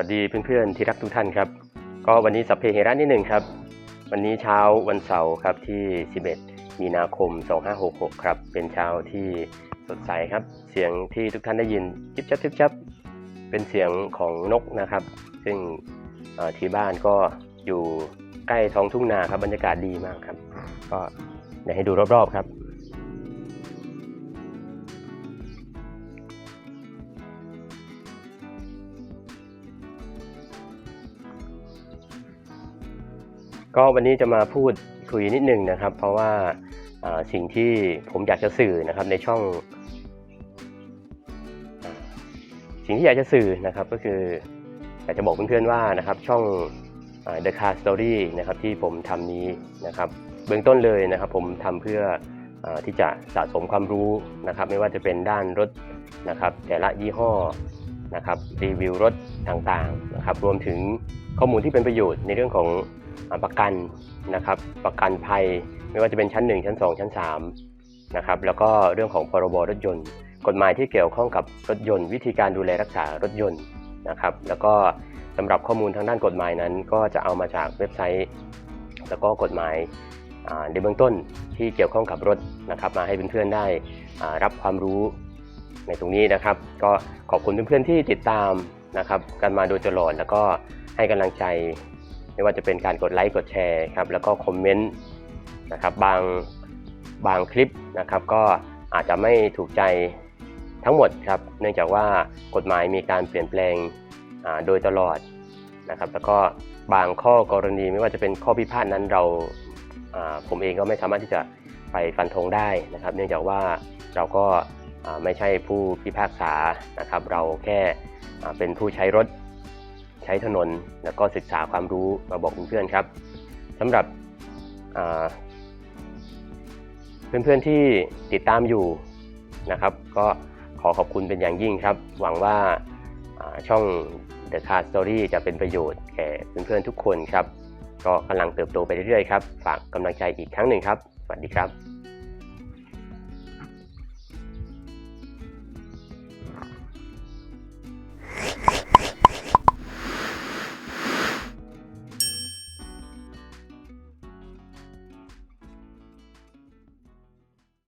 วัสดีเพื่อนๆที่รักทุกท่านครับ ก็วันนี้สัพเพเหระนิดหนึ่งครับ วันนี้เช้าวันเสาร์ครับที่ 11 มีนาคม 2566 ครับ เป็นเช้าที่สดใสครับ เสียงที่ทุกท่านได้ยินจิบจับจิบจับเป็นเสียงของนกนะครับ ซึ่งที่บ้านก็อยู่ใกล้ท้องทุ่งนาครับบรรยากาศดีมากครับ ก็เดี๋ยวให้ดูรอบๆครับ ก็วันนี้จะมาพูดคุยนิดนึงนะครับ เพราะว่าสิ่งที่ผมอยากจะสื่อนะครับในช่อง สิ่งที่อยากจะสื่อนะครับก็คืออยากจะบอกเพื่อนๆว่านะครับช่อง The Car Story นะครับที่ผมทำนี้นะครับเบื้องต้นเลยนะครับ ผมทำเพื่ออที่จะสะสมความรู้นะครับ ไม่ว่าจะเป็นด้านรถนะครับ แต่ละยี่ห้อนะครับรีวิวรถต่างๆนะครับ รวมถึงข้อมูลที่เป็นประโยชน์ในเรื่องของ ประกันนะครับ ประกันภัย ไม่ว่าจะเป็นชั้น 1 ชั้น 2 ชั้น3นะครับแล้วก็เรื่องของพรบรถยนต์ กฎหมายที่เกี่ยวข้องกับรถยนต์ วิธีการดูแลรักษารถยนต์นะครับ แล้วก็สำหรับข้อมูลทางด้านกฎหมายนั้น ก็จะเอามาจากเว็บไซต์ แล้วก็กฎหมายในเบื้องต้นที่เกี่ยวข้องกับรถนะครับ มาให้เพื่อนๆได้รับความรู้ในตรงนี้นะครับ ก็ขอบคุณเพื่อนๆที่ติดตามนะครับ กันมาโดยตลอดแล้วก็ให้กำลังใจ ไม่ว่าจะเป็นการกดไลค์กดแชร์ครับแล้วก็คอมเมนต์นะครับบางบางคลิปนะครับ ก็อาจจะไม่ถูกใจทั้งหมดครับเนื่องจากว่ากฎหมายมีการเปลี่ยนแปลงโดยตลอดนะครับแล้วก็บางข้อกรณีไม่ว่าจะเป็นข้อพิพาทนั้นเราผมเองก็ไม่สามารถที่จะไปฟันธงได้นะครับ เนื่องจากว่าเราก็ไม่ใช่ผู้พิพากษานะครับ เราแค่เป็นผู้ใช้รถ ช้ถนน แล้วก็ศึกษาความรู้มาบอกเพื่อนๆครับสำหรับเพื่อนๆที่ติดตามอยู่นะครับ ก็ขอขอบคุณเป็นอย่างยิ่งครับ หวังว่าอ่าช่อง The Car Story จะเป็นประโยชน์แก่เพื่อนๆทุกคนครับก็กำลังเติบโตไปเรื่อยๆครับ ฝากกำลังใจอีกครั้งหนึ่งครับ สวัสดีครับ